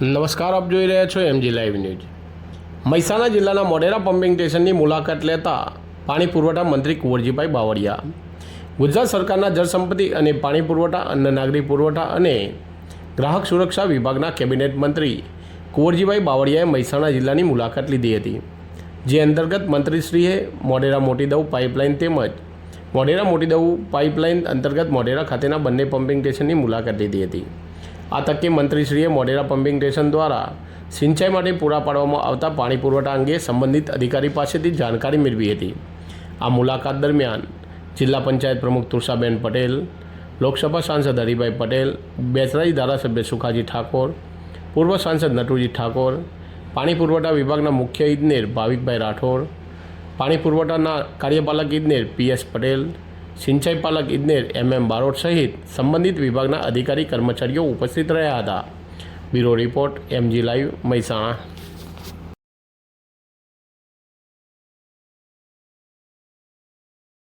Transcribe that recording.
નમસ્કાર, આપ જોઈ રહ્યા છો એમજી લાઈવ ન્યૂઝ મહેસાણા જિલ્લાના મોઢેરા પમ્પિંગ સ્ટેશનની મુલાકાત લેતા પાણી પુરવઠા મંત્રી કુંવરજીભાઈ બાવળિયા. ગુજરાત સરકારના જળસંપત્તિ અને પાણી પુરવઠા, અન્ન નાગરિક પુરવઠા અને ગ્રાહક સુરક્ષા વિભાગના કેબિનેટ મંત્રી કુંવરજીભાઈ બાવળિયાએ મહેસાણા જિલ્લાની મુલાકાત લીધી હતી, જે અંતર્ગત મંત્રીશ્રીએ મોઢેરા મોટી દવ પાઇપલાઇન તેમજ મોઢેરા મોટી દવ પાઇપલાઇન અંતર્ગત મોઢેરા ખાતેના બંને પમ્પિંગ સ્ટેશનની મુલાકાત લીધી હતી. આ તકે મંત્રીશ્રીએ મોઢેરા પમ્પિંગ સ્ટેશન દ્વારા સિંચાઈ માટે પૂરા પાડવામાં આવતા પાણી પુરવઠા અંગે સંબંધિત અધિકારી પાસેથી જાણકારી મેળવી હતી. આ મુલાકાત દરમિયાન જિલ્લા પંચાયત પ્રમુખ તુષાબેન પટેલ, લોકસભા સાંસદ હરિભાઈ પટેલ બેચરાજી ધારાસભ્ય સુખાજી ઠાકોર, પૂર્વ સાંસદ નટુજી ઠાકોર, પાણી પુરવઠા વિભાગના મુખ્ય ઇજનેર ભાવિકભાઈ રાઠોડ, પાણી પુરવઠાના કાર્યપાલક ઇજનેર પીએસ પટેલ સિંચાઈ પાલક ઇજનેર એમ એમ બારોટ સહિત સંબંધિત વિભાગના અધિકારી કર્મચારીઓ ઉપસ્થિત રહ્યા હતા. Bureau report, MG live, Mehsana.